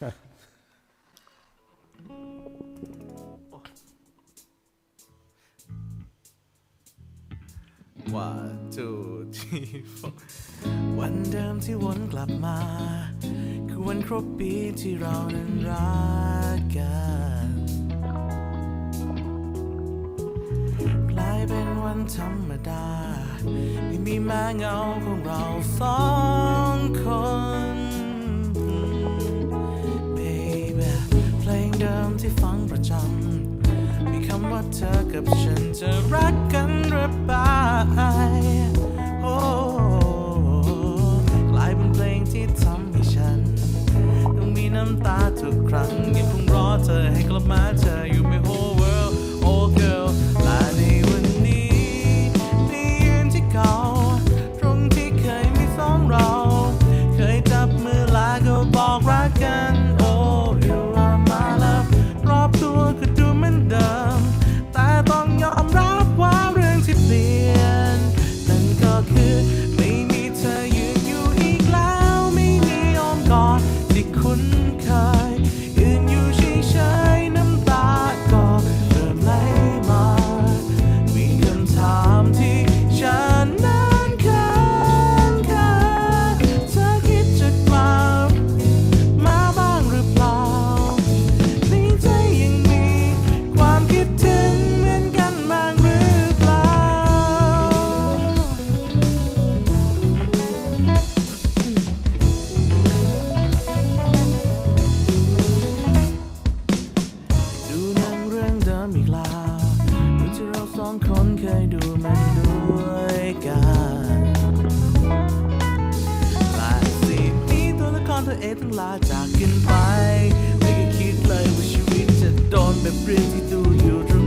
ว่าจูที่วันเดิมที่วนกลับมา คือวันครบปีที่เรานั้นรักกันกลายเป็นวันธรรมดา ไม่มีแม้เงาของเราสองคน มีคำว่าเธอกับฉันจะรักกันหรือเปล่าโอ้กลายเป็นเพลงที่ทำให้ฉัน ต้องมีน้ำตาทุกครั้งยังคงรอเธอให้กลับมาเธอำอีกลาเหมือที่เราสองคนเคยดูมันด้วยกันหลายสิบปีตัวละครตัวเองต้องลาจากกันไป ไม่เคยคิดเลยว่าชีวิตจะโดนแบบเรื่องที่ดูอยู่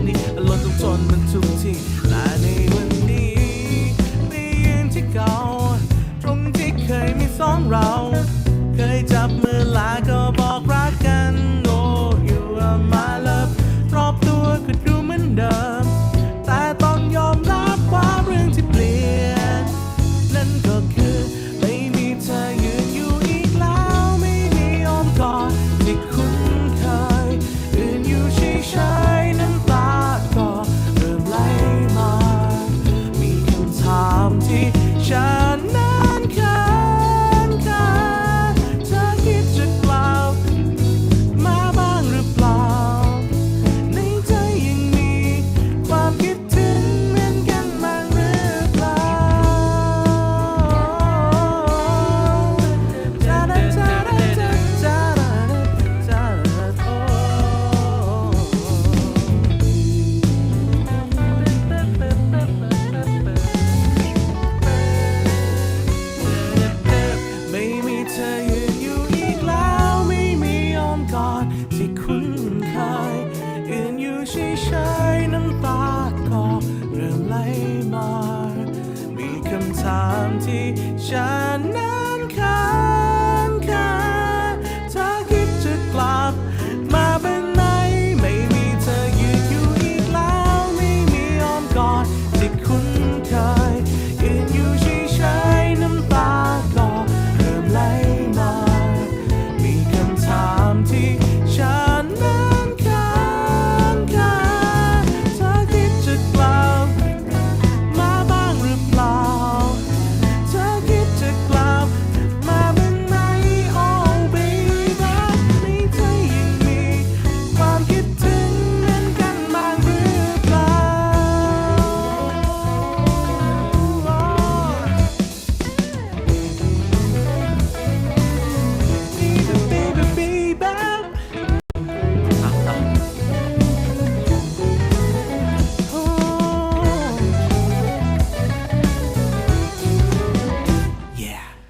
ฉัน